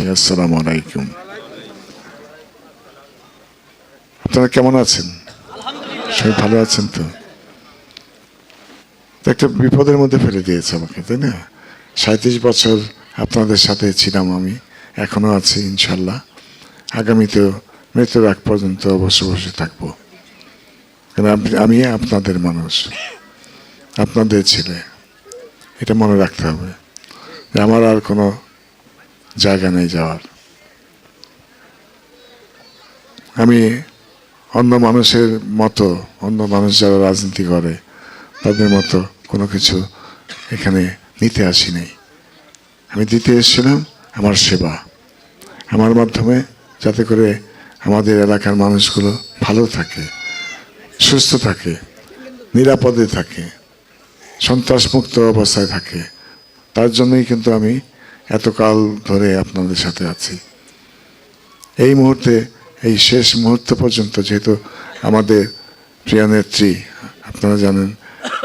আসসালামু আলাইকুম। আপনারা কেমন আছেন? সবাই ভালো আছেন তো? একটা বিপদের মধ্যে ফেলে দিয়েছে আমাকে তাই না? সাঁত্রিশ বছর আপনাদের সাথে ছিলাম আমি এখনও আছি ইনশাল্লাহ আগামীতেও মৃত্যুর আগ পর্যন্ত অবশ্য বসে থাকব। কারণ আমি আপনাদের মানুষ আপনাদের ছেলে এটা মনে রাখতে হবে। আমার আর কোনো জায়গা নেই যাওয়ার। আমি অন্য মানুষের মতো, অন্য মানুষ যারা রাজনীতি করে, তাদের মতো কোনো কিছু এখানে নিতে আসিনি। আমি দিতে এসেছিলাম আমার সেবা। আমার মাধ্যমে যাতে করে আমাদের এলাকার মানুষগুলো ভালো থাকে, সুস্থ থাকে, নিরাপদে থাকে, সন্ত্রাসমুক্ত অবস্থায় থাকে। তার জন্যই কিন্তু আমি এতকাল ধরে আপনাদের সাথে আছি। এই মুহূর্তে, এই শেষ মুহূর্ত পর্যন্ত যেহেতু আমাদের প্রিয় নেত্রী, আপনারা জানেন,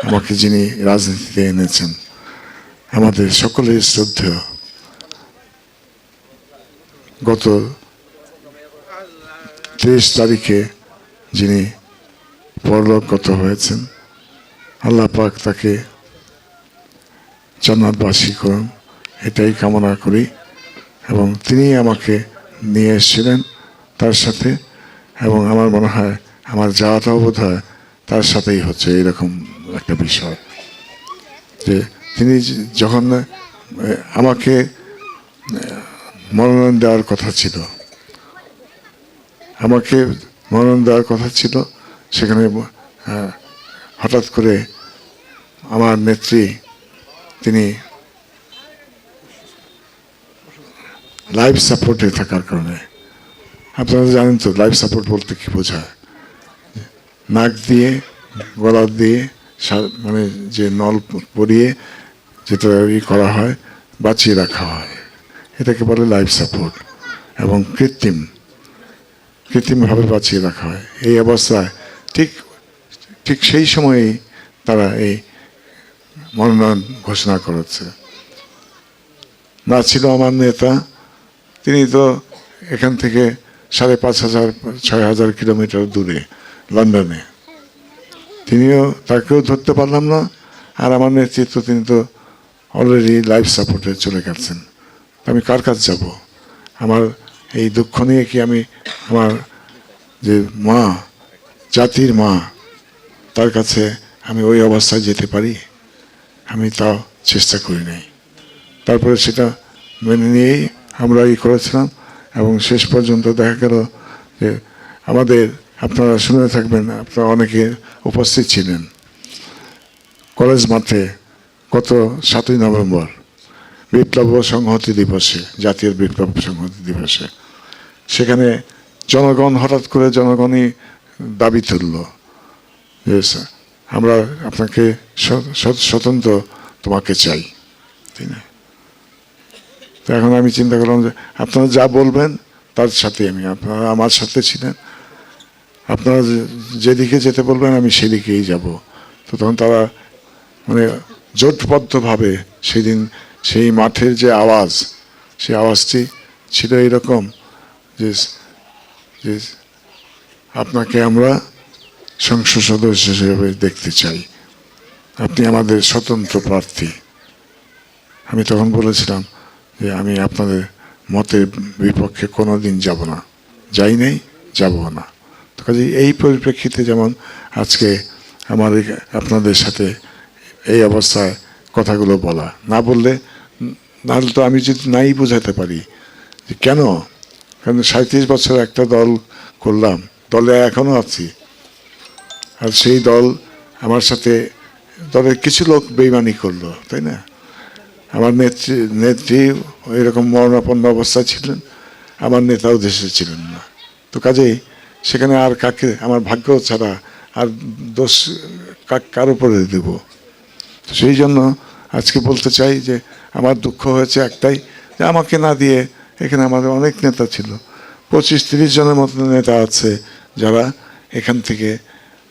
আমাকে যিনি রাজনীতিতে এনেছেন, আমাদের সকলের শ্রদ্ধেয় গত তেইশ তারিখে যিনি পরলোকগত হয়েছেন, আল্লাহ পাক তাকে জান্নাতবাসী করুন। এটাই কামনা করি এবং তিনি আমাকে নিয়ে এসেছিলেন তার সাথে এবং আমার মনে হয় আমার যাওয়াটাও বোধ হয় তার সাথেই হচ্ছে এরকম একটা বিষয় যে তিনি যখন আমাকে মনোনয়ন দেওয়ার কথা ছিল, আমাকে মনোনয়ন দেওয়ার কথা ছিল, সেখানে হঠাৎ করে আমার নেত্রী, তিনি লাইফ সাপোর্টে থাকার কারণে। আপনারা জানেন তো লাইফ সাপোর্ট বলতে কি বোঝায়? নাক দিয়ে, গলা দিয়ে মানে যে নল পরিয়ে যেটা ই করা হয়, বাঁচিয়ে রাখা হয়। এটাকে বলে লাইফ সাপোর্ট এবং কৃত্রিম। কৃত্রিমভাবে বাঁচিয়ে রাখা হয়। এই অবস্থায় ঠিক ঠিক সেই সময়েই তারা এই মনোনয়ন ঘোষণা করেছে। না ছিল আমার নেতা তিনি তো এখান থেকে সাড়ে পাঁচ হাজার, ছয় হাজার কিলোমিটার দূরে, লন্ডনে। তিনিও তাকেও ধরতে পারলাম না, আর আমার নেতৃত্ব তিনি তো অলরেডি লাইফ সাপোর্টে চলে গেছেন। আমি কার কাছে যাব? আমার এই দুঃখ নিয়ে কি আমি আমার যে মা, জাতির মা, তার কাছে আমি ওই অবস্থায় যেতে পারি? আমি তাও চেষ্টা করি নাই। তারপরে সেটা মেনে নিয়েই আমরা ই করেছিলাম এবং শেষ পর্যন্ত দেখা গেল যে আমাদের আপনারা শুনে থাকবেন, আপনারা অনেকে উপস্থিত ছিলেন। কলেজ মাঠে গত সাতই নভেম্বর বিপ্লব সংহতি দিবসে, জাতীয় বিপ্লব সংহতি দিবসে, সেখানে জনগণ, হঠাৎ করে জনগণই দাবি তুলল যে, আমরা আপনাকে স্বতন্ত্র তোমাকে চাই। তাই না? তো এখন আমি চিন্তা করলাম যে আপনারা যা বলবেন, তার সাথে আমি, আপনারা আমার সাথে ছিলেন। আপনারা যেদিকে যেতে বলবেন, আমি সেদিকেই যাব। তো তখন তারা মানে জোটবদ্ধভাবে সেদিন সেই মাঠের যে আওয়াজ, সেই আওয়াজটি ছিল এরকম যে যে আপনাকে আমরা সংসদ সদস্য হিসেবে দেখতে চাই। আপনি আমাদের স্বতন্ত্র প্রার্থী। আমি তখন বলেছিলাম যে আমি আপনাদের মতের বিপক্ষে কোনো দিন যাব না। যাই নাই, যাব না। তো কাজে এই পরিপ্রেক্ষিতে যেমন আজকে আমার আপনাদের সাথে এই অবস্থায় কথাগুলো বলা। না বললে নাহলে তো আমি যদি নাই বোঝাতে পারি যে কেন? কারণ সাঁত্রিশ বছর একটা দল করলাম, দলে এখনও আছি। আর সেই দল আমার সাথে দলের কিছু লোক বেইমানি করল, তাই না? আমার নেত্রী নেত্রী এরকম মরণাপন্ন অবস্থায় ছিলেন, আমার নেতাও দেশে ছিলেন না। তো কাজেই সেখানে আর কাকে, আমার ভাগ্য ছাড়া আর দোষ কার উপরে দেব? সেই জন্য আজকে বলতে চাই যে আমার দুঃখ হয়েছে একটাই, যে আমাকে না দিয়ে এখানে আমাদের অনেক নেতা ছিল। পঁচিশ, তিরিশ জনের মতো নেতা আছে যারা এখান থেকে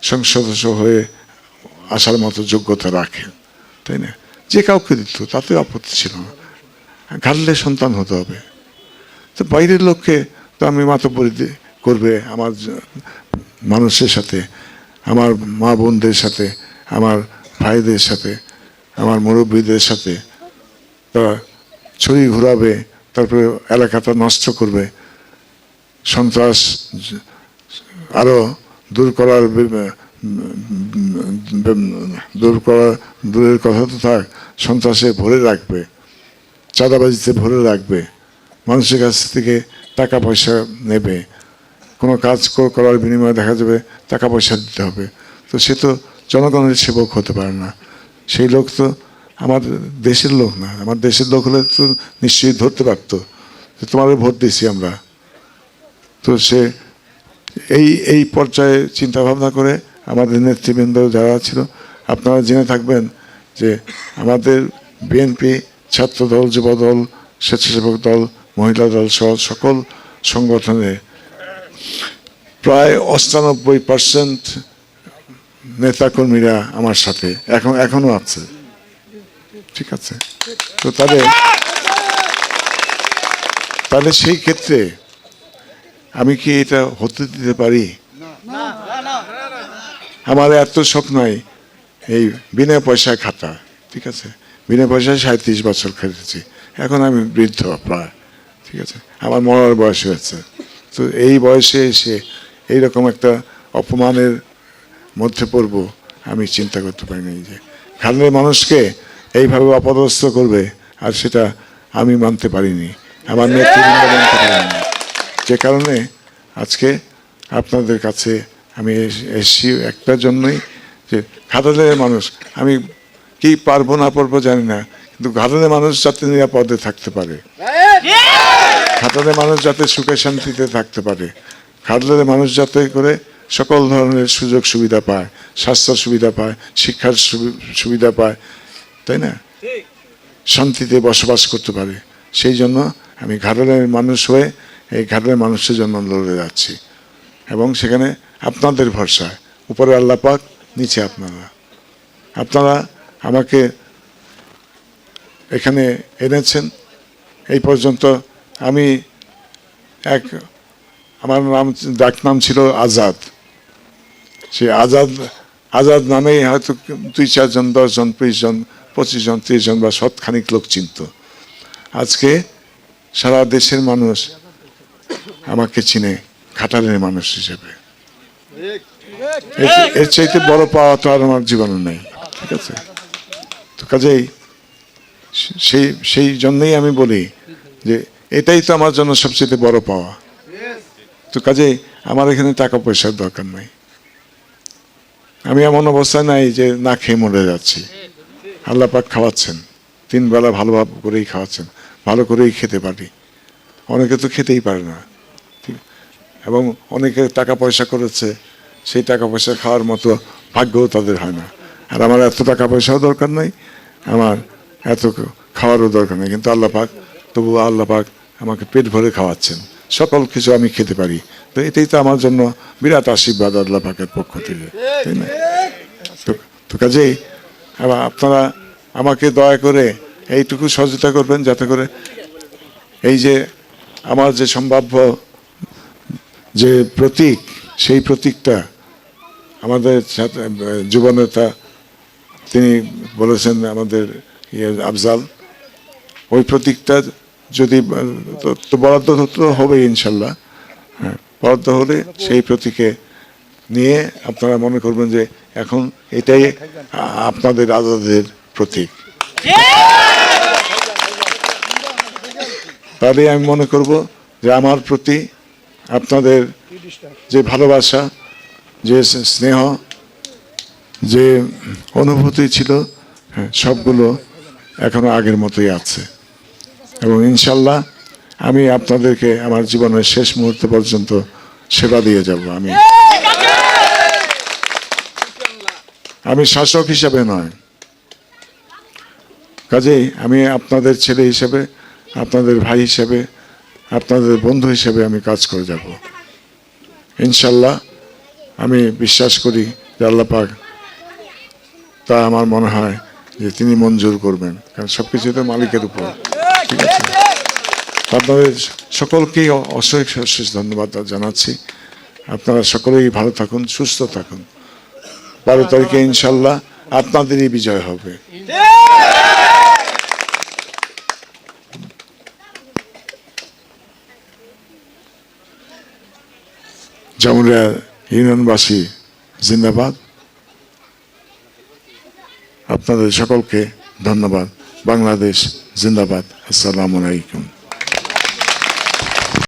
সংসদ হয়ে আসার মতো যোগ্যতা রাখেন তাই না? যে কাউকে দিত, তাতে আপত্তি ছিল না। ঘাটলে সন্তান হতে হবে। তো বাইরের লোককে তো আমি মাতব্বরি করবে আমার মানুষের সাথে, আমার মা বোনদের সাথে, আমার ভাইদের সাথে, আমার মুরব্বীদের সাথে। তারা ছড়ি ঘুরাবে, তারপরে এলাকাটা নষ্ট করবে। সন্ত্রাস আরও দূর করার দূর করার দূরের কথা তো থাক, সন্ত্রাসে ভরে রাখবে, চাঁদাবাজিতে ভরে রাখবে, মানুষের কাছ থেকে টাকা পয়সা নেবে, কোনো কাজ করার বিনিময়ে দেখা যাবে টাকা পয়সা দিতে হবে। তো সে তো জনগণের সেবক হতে পারে না। সেই লোক তো আমার দেশের লোক না, আমার দেশের লোক হলে তো নিশ্চয়ই ধরতে পারতো। যে তোমাদের ভোট দিয়েছি আমরা। তো সে এই এই পর্যায়ে চিন্তা ভাবনা করে আমাদের নেতৃবৃন্দ যারা ছিল, আপনারা জেনে থাকবেন যে আমাদের বিএনপি ছাত্র দল যুব দল স্বেচ্ছাসেবক দল, মহিলা দল সহ সকল সংগঠনে প্রায় অষ্টানব্বই পার্সেন্ট নেতাকর্মীরা আমার সাথে, এখন, এখনও আছে। ঠিক আছে? তো তাহলে তাহলে সেই ক্ষেত্রে আমি কি এটা হতে দিতে পারি? আমার এত শখ নাই। এই বিনা পয়সায় খাতা ঠিক আছে? বিনা পয়সায় সাঁত্রিশ বছর খেটেছি। এখন আমি বৃদ্ধ প্রায় ঠিক আছে? আমার মরার বয়স হয়েছে। তো এই বয়সে এসে এইরকম একটা অপমানের মধ্যে পড়ব, আমি চিন্তা করতে পারিনি যে খালের মানুষকে এইভাবে অপদস্থ করবে, আর সেটা আমি মানতে পারিনি। আমার নেতৃবৃন্দ মানতে পারিনি। যে কারণে আজকে আপনাদের কাছে আমি এস- এসেছি একটা জন্যই যে ঘাটালের মানুষ। আমি কি পারব না পারব জানি না, কিন্তু ঘাটালের মানুষ যাতে নিরাপদে থাকতে পারে। ঘাটালের মানুষ যাতে সুখে শান্তিতে থাকতে পারে। ঘাটালের মানুষ যাতে করে সকল ধরনের সুযোগ সুবিধা পায় স্বাস্থ্য সুবিধা পায়, শিক্ষার সুবি- সুবিধা পায়, তাই না? শান্তিতে বসবাস করতে পারে। সেই জন্য আমি ঘাটালের মানুষ হয়ে এই ঘাটালের মানুষের জন্য লড়ে যাচ্ছি। এবং সেখানে আপনাদের ভরসা উপরে আল্লাহ পাক, নিচে আপনারা। আপনারা আমাকে এখানে এনেছেন। এই পর্যন্ত আমি এক, আমার নাম, ডাক নাম ছিল আজাদ। সেই আজাদ আজাদ নামেই হয়তো দুই, চারজন, দশজন জন পঁচিশ জন ত্রিশ জন বা শতখানিক লোক চিনত। আজকে সারা দেশের মানুষ আমাকে চিনে খাটালের মানুষ হিসেবে। এর- চাইতে বড় পাওয়া তো আর আমার জীবনে নেই, ঠিক আছে? তো কাজেই সেই সেই জন্যই আমি বলি যে এটাই তো আমার জন্য সবচেয়ে বড় পাওয়া। তো কাজেই আমার এখানে টাকা পয়সার দরকার নাই। আমি এমন অবস্থায় নাই যে না খেয়ে মরে যাচ্ছি। আল্লাহ পাক খাওয়াচ্ছেন, তিন বেলা ভালোভাবে করেই খাওয়াচ্ছেন, ভালো করেই খেতে পারি। অনেকে তো খেতেই পারে না। এবং অনেকে টাকা পয়সা করেছে, সেই টাকা পয়সা খাওয়ার মতো ভাগ্যও তাদের হয় না। আর আমার এত টাকা পয়সাও দরকার নাই, আমার এত খাওয়ারও দরকার নেই। কিন্তু আল্লাহ পাক তবু পাক আমাকে পেট ভরে খাওয়াচ্ছেন। সকল কিছু আমি খেতে পারি। তো এটাই তো আমার জন্য বিরাট আশীর্বাদ আল্লাহ পাকের পক্ষ থেকে, তাই না? তো- কাজেই আবার আপনারা আমাকে দয়া করে এইটুকু সহযোগিতা করবেন যাতে করে এই যে আমার যে সম্ভাব্য যে প্রতীক সেই প্রতীকটা আমাদের সাথে, যুবনেতা তিনি বলেছেন আমাদের ইয়ে আফজাল ওই প্রতীকটা যদি বরাদ্দ তো হবে ইনশাল্লাহ। হ্যাঁ বরাদ্দ হলে সেই প্রতীকে নিয়ে আপনারা মনে করবেন যে এখন এটাই আপনাদের আজাদের প্রতীক। তাহলে আমি মনে করব যে আমার প্রতি আপনাদের যে ভালোবাসা যে স্নেহ যে অনুভূতি ছিল হ্যাঁ, সবগুলো এখনও আগের মতোই আছে। এবং ইনশাল্লাহ আমি আপনাদেরকে আমার জীবনের শেষ মুহূর্ত পর্যন্ত সেবা দিয়ে যাব আমি। আমি শাসক হিসাবে নয়। কাজেই আমি আপনাদের ছেলে হিসেবে আপনাদের ভাই হিসেবে আপনাদের বন্ধু হিসেবে আমি কাজ করে যাব। ইনশাল্লাহ আমি বিশ্বাস করি যে আল্লাহ পাক তা আমার মনে হয় যে তিনি মঞ্জুর করবেন। কারণ সব কিছু তো মালিকের উপর। ঠিক আছে? আপনাদের সকলকেই অশেষ অশেষ ধন্যবাদ জানাচ্ছি। আপনারা সকলেই ভালো থাকুন, সুস্থ থাকুন। বারো তারিখে ইনশাল্লাহ আপনাদেরই বিজয় হবে। জামুরিয়া ইউনিয়নবাসী জিন্দাবাদ আপনাদের সকলকে ধন্যবাদ। বাংলাদেশ জিন্দাবাদ আসসালামু আলাইকুম।